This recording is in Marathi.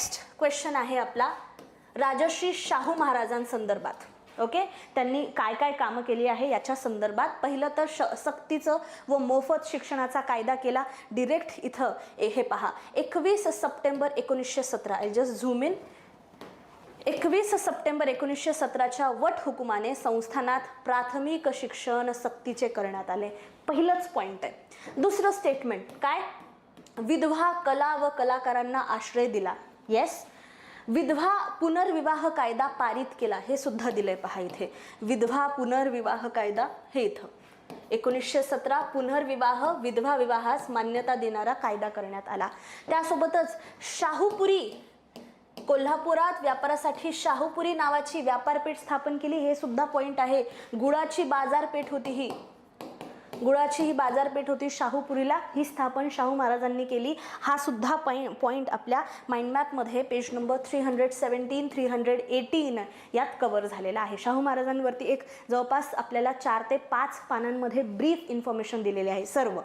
नेक्स्ट क्वेश्चन आहे आपला. राजश्री शाहू महाराजांसंदर्भात. ओके त्यांनी काय काय कामं केली आहे याच्या संदर्भात. पहिलं तर श सक्तीचं व मोफत शिक्षणाचा कायदा केला. डिरेक्ट इथं हे पहा. एकवीस सप्टेंबर एकोणीसशे सतरा. आय जस्ट झूम इन एकवीस सप्टेंबर एकोणीसशे सतराच्या वट हुकुमाने संस्थानात प्राथमिक शिक्षण सक्तीचे करण्यात आले. पहिलंच पॉईंट आहे. दुसरं स्टेटमेंट काय? विधवा कला व कलाकारांना आश्रय दिला. येस विधवा पुनर्विवाह कायदा पारित केला हे सुद्धा दिलंय पहा इथे. विधवा पुनर्विवाह कायदा हे इथं. एकोणीसशे सतरा पुनर्विवाह विधवा विवाहास मान्यता देणारा कायदा करण्यात आला. त्यासोबतच शाहूपुरी कोल्हापुरात व्यापारासाठी शाहूपुरी नावाची व्यापारपेठ स्थापन केली हे सुद्धा पॉईंट आहे. गुळाची बाजारपेठ होती ही. गुळाची ही बाजारपेठ होती. शाहूपुरीला ही स्थापन शाहू महाराजांनी केली. हा सुद्धा पॉईंट पॉईंट आपल्या mind मॅपमध्ये page number three hundred seventeen three hundred eighteen यात कवर झालेला आहे. शाहू महाराजांवरती एक जवळपास आपल्याला चार ते पाच पानांमध्ये ब्रीफ इन्फॉर्मेशन दिलेली आहे. सर्व.